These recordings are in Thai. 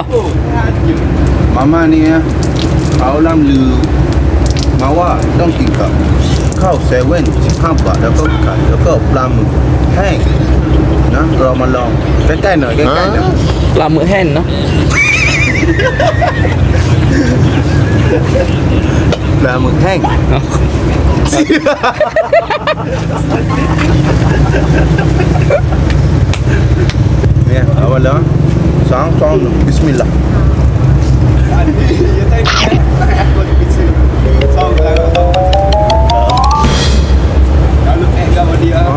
นาะมาม่าเนี่ยเขาล่ำลือ มาว่าต้องกินกับข้าวเซเว่นสิบห้าบาทแล้วก็ไก่แล้วก็ปลาหมึกแห้งนะเรามาลองใกล้ๆหน่อยใกล้ๆนะปลาหมึกแห้งเนาะปลาหมึกแห้งเนาะเนี่ยเอาไปแล้ว สองสองหนึ่งบิสมิลลาห์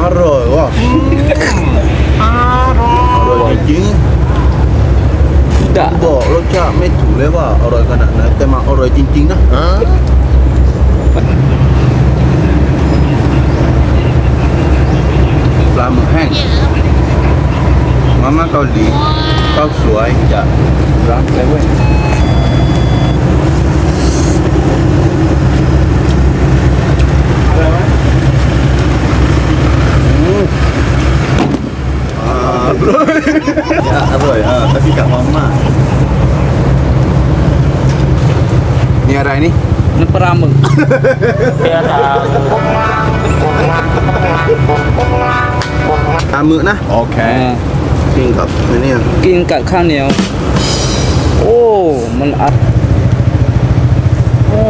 อร่อยว่ะอร่อยจริ งดะๆบอกรสชาติไม่ถูกเลยว่าอร่อยขนาดไหนแต่มาอร่อยจริงๆนะปลาหมึกแห้งมาม่าเกาหลีข้าวสวยจากร้านเซเว่นอร่อยอะตะกี้กับมาม่านี่อะไรนี่น้ำปลาหมึกปลาหมึกนะ โอเคอ่า กินกับอันนี้กินกับข้าวเหนียว โอ้ มันอัด โอ้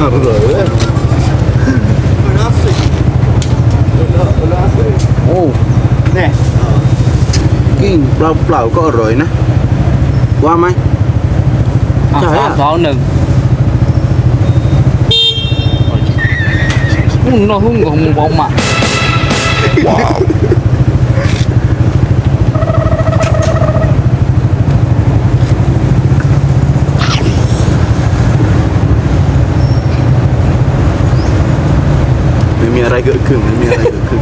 อร่อยเว้ยโอ้เนี่ยกินเปล่าๆก็อร่อยนะ ว่าไหมอะใช่สาอะมสองหนึ่งหุ่นเนาะหุ่นของมึงบอกมา ไม่มีอะไรเกิดขึ้นไม่มีอะไรเกิดขึ้น